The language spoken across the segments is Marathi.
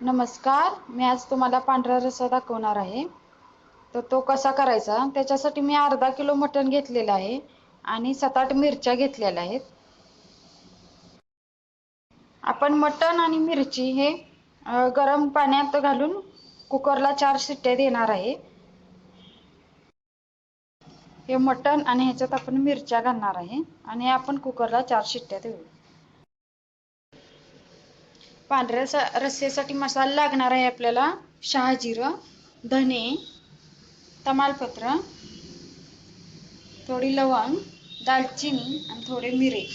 नमस्कार मी आज तुम्हाला पांढरा रस्सा दाखवणार आहे. तर तो कसा करायचा? त्याच्यासाठी मी अर्धा किलो मटण घेतलेलं आहे आणि सात आठ मिरच्या घेतलेल्या आहेत. आपण मटण आणि मिरची हे गरम पाण्यात घालून कुकरला चार शिट्ट्या देणार आहे. हे मटण आणि ह्याच्यात आपण मिरच्या घालणार आहे आणि आपण कुकरला चार शिट्ट्या देऊ. पांढऱ्या स- रस्स्यासाठी मसाला लागणार आहे आपल्याला. शहाजिरं धने तमालपत्र थोडी लवंग दालचिनी आणि थोडे मिरे.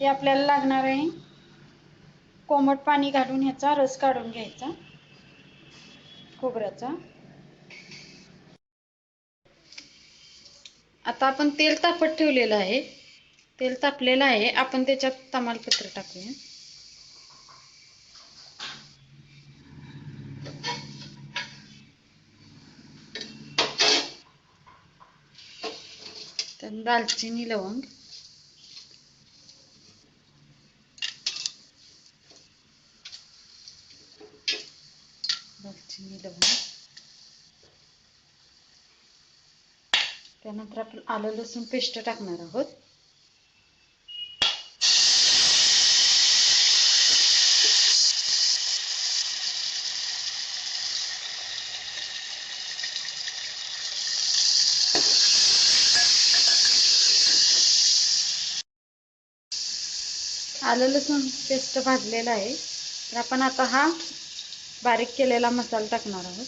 हे आपल्याला लागणार आहे. कोमट पाणी घालून ह्याचा रस काढून घ्यायचा. खोबऱ्याचा. आता आपण तेल तापत ठेवलेलं आहे. तेल तापलेलं आहे. आपण त्याच्यात तमालपत्र टाकूया. त्यात दालचिनी लवंग. दालचिनी लवंग. त्यानंतर आपण आलं लसूण पेस्ट टाकणार आहोत. आलं लसूण पेस्ट भाजलेला आहे. तर आपण आता हा बारीक केलेला मसाला टाकणार आहोत.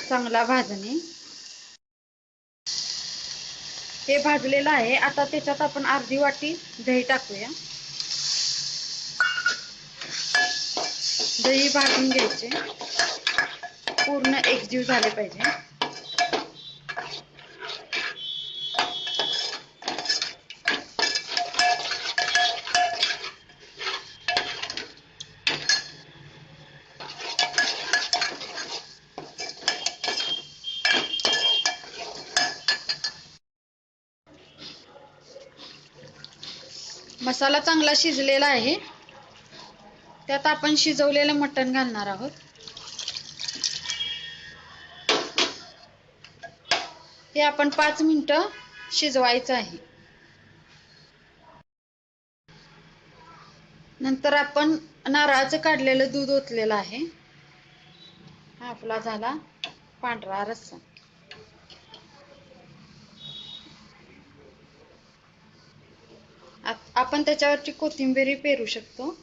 चांगला भाजणे. हे भाजलेलं आहे. आता त्याच्यात आपण अर्धी वाटी दही टाकूया. दही भाजून घ्यायचे. पूर्ण एकजीव झाले पाहिजे. मसाला चांगला शिजलेला आहे. त्यात आपण शिजवलेलं मटण घालणार आहोत. हे आपण पाच मिनिट शिजवायचं आहे. नंतर आपण नारळाचं काढलेलं दूध ओतलेलं आहे. हा आपला झाला पांढरा रस्सा. आपण त्याच्यावरची कोथिंबीर पेरू शकतो.